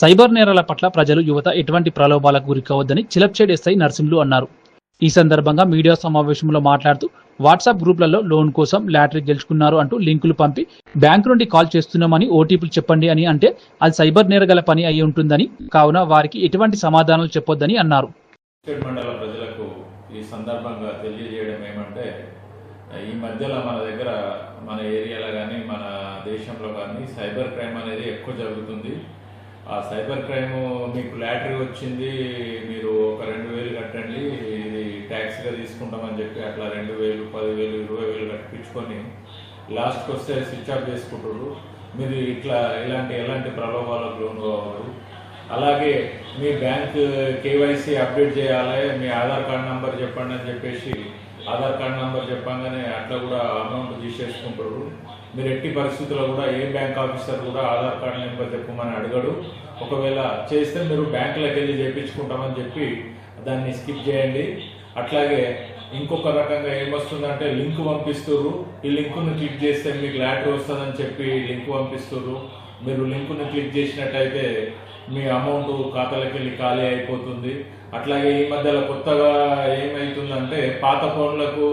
Cyber నేరాల పట్ల ప్రజలు యువత ఎటువంటి ప్రలోభాలకు గురికావద్దని చిలప్చేడ్ ఎస్ఐ నర్సింహులు అన్నారు. ఈ సందర్భంగా మీడియా సమావేశంలో మాట్లాడుతూ వాట్సాప్ గ్రూపులలో లోన్ కోసం లాటరీ గెలుచుకున్నారు అంటూ లింకులు పంపి బ్యాంకు నుండి కాల్ చేస్తున్నామని ఓటీపీలు చెప్పండి అని అంటే అది సైబర్ నేరగల పని అయి ఉంటుందని కావున వారికి ఎటువంటి సమాధానాలు చెప్పొద్దని అన్నారు. ప్రజలకు ఈ సందర్భంగా తెలియజేయడం ఏమంటే ఈ మధ్యలో మన దగ్గర మన ఏరియాలో కానీ మన దేశంలో కానీ సైబర్ క్రైమ్ అనేది ఎక్కువ జరుగుతుంది. ఆ సైబర్ క్రైమ్ మీకు లాటరీ వచ్చింది మీరు ఒక రెండు వేలు కట్టండి ఇది ట్యాక్స్గా తీసుకుంటామని చెప్పి అట్లా రెండు వేలు పదివేలు ఇరవై వేలు కట్టించుకొని లాస్ట్కి వస్తే స్విచ్ ఆఫ్ చేసుకుంటారు మీరు ఇట్లా ఇలాంటి ఎలాంటి ప్రలోభాలకు లోన్ కావద్దు. అలాగే మీ బ్యాంక్ కేవైసీ అప్డేట్ చేయాలి మీ ఆధార్ కార్డ్ నంబర్ చెప్పండి అని చెప్పేసి ఆధార్ కార్డ్ నంబర్ చెప్పంగానే అట్లా కూడా అమౌంట్ తీసేసుకుంటారు మీరు ఎట్టి పరిస్థితుల్లో కూడా ఏ బ్యాంక్ ఆఫీసర్ కూడా ఆధార్ కార్డు నెంబర్ చెప్పమని అడగడు. ఒకవేళ చేస్తే మీరు బ్యాంకులకు వెళ్ళి చేయించుకుంటామని చెప్పి దాన్ని స్కిప్ చేయండి. అట్లాగే ఇంకొక రకంగా ఏమొస్తుందంటే లింక్ పంపిస్తుర్రు. ఈ లింకును క్లిక్ చేస్తే మీకు లాటరీ వస్తుందని చెప్పి లింక్ పంపిస్తున్నారు మీరు లింకును క్లిక్ చేసినట్టయితే మీ అమౌంట్ ఖాతాలకు వెళ్ళి ఖాళీ అయిపోతుంది. అట్లాగే ఈ మధ్యలో కొత్తగా ఏమవుతుందంటే పాత ఫోన్లకు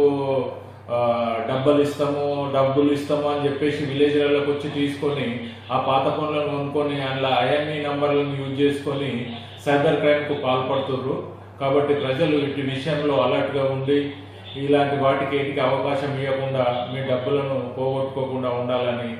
డబ్బులు ఇస్తాము డబ్బులు ఇస్తాము అని చెప్పేసి విలేజ్లకు వచ్చి తీసుకొని ఆ పాత ఫోన్లను కొనుక్కొని అందులో ఐఎంఈ నంబర్లను యూజ్ చేసుకొని సైబర్ క్రైమ్కు పాల్పడుతున్నారు కాబట్టి ప్రజలు వీటి విషయంలో అలర్ట్గా ఉండి ఇలాంటి వాటికి ఏటికి అవకాశం ఇవ్వకుండా మీ డబ్బులను పోగొట్టుకోకుండా ఉండాలని